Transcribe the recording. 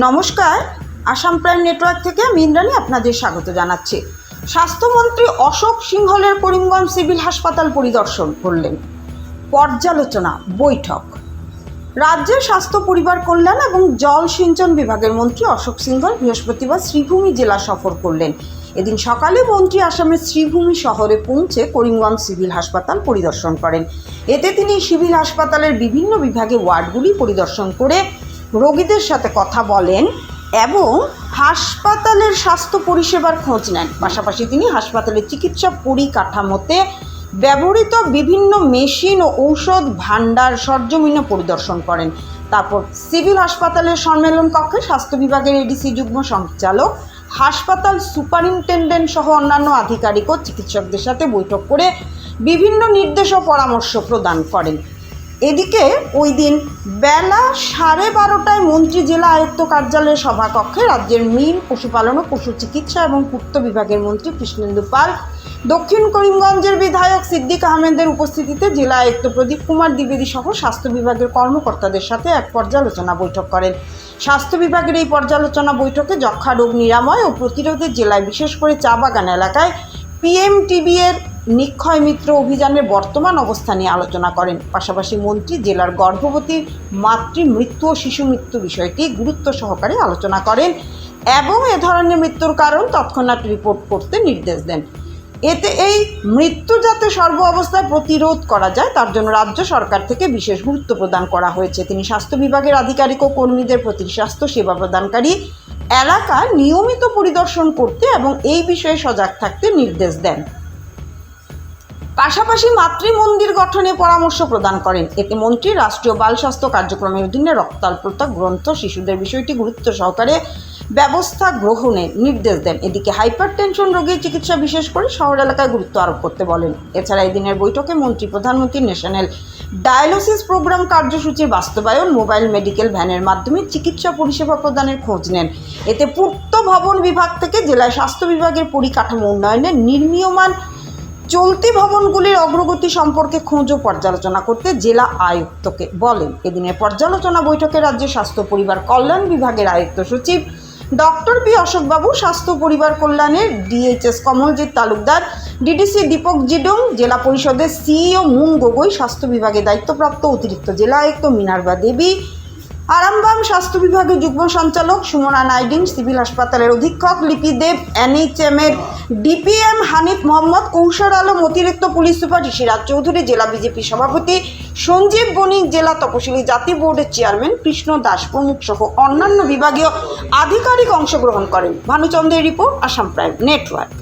নমস্কার, Assam prime network থেকে আমি ইন্দ্রাণী আপনাদের স্বাগত জানাচ্ছি। স্বাস্থ্যমন্ত্রী অশোক সিংহলের করিমগঞ্জ সিভিল হাসপাতাল পরিদর্শন করলেন। পর্যালোচনা, বৈঠক। রাজ্যের স্বাস্থ্য, পরিবার কল্যাণ এবং জল সিঞ্চন বিভাগের মন্ত্রী অশোক সিংহল বৃহস্পতিবার শ্রীভূমি জেলা সফর করলেন। এদিন সকালে মন্ত্রী আসামের শ্রীভূমি শহরে পৌঁছে করিমগঞ্জ সিভিল হাসপাতাল পরিদর্শন করেন। এতে তিনি সিভিল হাসপাতালের বিভিন্ন বিভাগে ওয়ার্ডগুলি পরিদর্শন করে রোগীদের সাথে কথা বলেন এবং হাসপাতালের স্বাস্থ্য পরিষেবার খোঁজ নেন। পাশাপাশি তিনি হাসপাতালের চিকিৎসা পরিকাঠামোতে ব্যবহৃত বিভিন্ন মেশিন ও ঔষধ ভাণ্ডার সরজমিন পরিদর্শন করেন। তারপর সিভিল হাসপাতালের সম্মেলন কক্ষে স্বাস্থ্য বিভাগের এডিসি যুগ্ম সঞ্চালক, হাসপাতাল সুপারিনটেন্ডেন্ট সহ অন্যান্য আধিকারিক ও চিকিৎসকদের সাথে বৈঠক করে বিভিন্ন নির্দেশ ও পরামর্শ প্রদান করেন। এদিকে ওই দিন বেলা সাড়ে বারোটায় মন্ত্রী জেলা আয়ুক্ত কার্যালয়ের সভাকক্ষে রাজ্যের মিল পশুপালন ও পশু চিকিৎসা এবং পূর্ত বিভাগের মন্ত্রী কৃষ্ণেন্দু পাল, দক্ষিণ করিমগঞ্জের বিধায়ক সিদ্দিক আহমেদের উপস্থিতিতে জেলা আয়ুক্ত প্রদীপ কুমার দ্বিবেদী সহ স্বাস্থ্য বিভাগের কর্মকর্তাদের সাথে এক পর্যালোচনা বৈঠক করেন। স্বাস্থ্য বিভাগের এই পর্যালোচনা বৈঠকে যক্ষা রোগ নিরাময় ও প্রতিরোধে জেলায় বিশেষ করে চা বাগান এলাকায় পিএমটিবি এর নিক্ষয় মিত্র অভিযানের বর্তমান অবস্থা নিয়ে আলোচনা করেন। পাশাপাশি মন্ত্রী জেলার গর্ভবতীর মাতৃ মৃত্যু ও শিশু মৃত্যু বিষয়টি গুরুত্ব সহকারে আলোচনা করেন এবং এ ধরনের মৃত্যুর কারণ তৎক্ষণাৎ রিপোর্ট করতে নির্দেশ দেন। এতে এই মৃত্যু যাতে সর্ব অবস্থায় প্রতিরোধ করা যায়, তার জন্য রাজ্য সরকার থেকে বিশেষ গুরুত্ব প্রদান করা হয়েছে। তিনি স্বাস্থ্য বিভাগের আধিকারিক ও কর্মীদের প্রতি স্বাস্থ্য সেবা প্রদানকারী এলাকা নিয়মিত পরিদর্শন করতে এবং এই বিষয়ে সজাগ থাকতে নির্দেশ দেন। পাশাপাশি মাতৃ মন্দির গঠনে পরামর্শ প্রদান করেন। এতে মন্ত্রী, রাষ্ট্রীয় বাল স্বাস্থ্য কার্যক্রমের অধীনে রক্তাল্পতা গ্রন্থ, শিশুদের বিষয়টি গুরুত্ব সহকারে ব্যবস্থা গ্রহণের নির্দেশ দেন। এদিকে হাইপার টেনশন রোগীর চিকিৎসা বিশেষ করে শহর এলাকায় গুরুত্ব আরোপ করতে বলেন। এছাড়া এই দিনের বৈঠকে মন্ত্রী, প্রধানমন্ত্রী ন্যাশনাল ডায়ালিসিস প্রোগ্রাম কার্যসূচির বাস্তবায়ন, মোবাইল মেডিকেল ভ্যানের মাধ্যমে চিকিৎসা পরিষেবা প্রদানের খোঁজ নেন। এতে পূর্ত ভবন বিভাগ থেকে জেলায় স্বাস্থ্য বিভাগের পরিকাঠামো উন্নয়নে নির্মীয়মান চলতি ভবনগুলির অগ্রগতি সম্পর্কে খোঁজ পর্যালোচনা করতে জেলা আয়ুক্তকে বলেন। এদিনের পর্যালোচনা বৈঠকে রাজ্যের স্বাস্থ্য পরিবার কল্যাণ বিভাগের আয়ুক্ত সচিব ডক্টর পি অশোকবাবু, স্বাস্থ্য পরিবার কল্যাণের ডিএইচএস কমলজিৎ তালুকদার, ডিডিসি দীপক জিডং, জেলা পরিষদের সিইও মুন গগৈ, স্বাস্থ্য বিভাগে দায়িত্বপ্রাপ্ত অতিরিক্ত জেলা আয়ুক্ত মিনারবা দেবী আরামবাগ স্বাস্থ্য বিভাগের যুগ্ম সঞ্চালক সুমনা নাইডিন সিভিল হাসপাতালের অধীক্ষক লিপি দেব এনএইচএম এর ডিপিএম হানিফ মোহাম্মদ কৌশল আলম, অতিরিক্ত পুলিশ সুপার ঋষিরাজ চৌধুরী, জেলা বিজেপি সভাপতি সঞ্জীব বণিক, জেলা তপশিলি জাতি বোর্ডের চেয়ারম্যান কৃষ্ণ দাস প্রমুখ সহ অন্যান্য বিভাগীয় আধিকারিক অংশগ্রহণ করেন। ভানুচন্দ্রের রিপোর্ট, আসাম প্রাইম, নেটওয়ার্ক।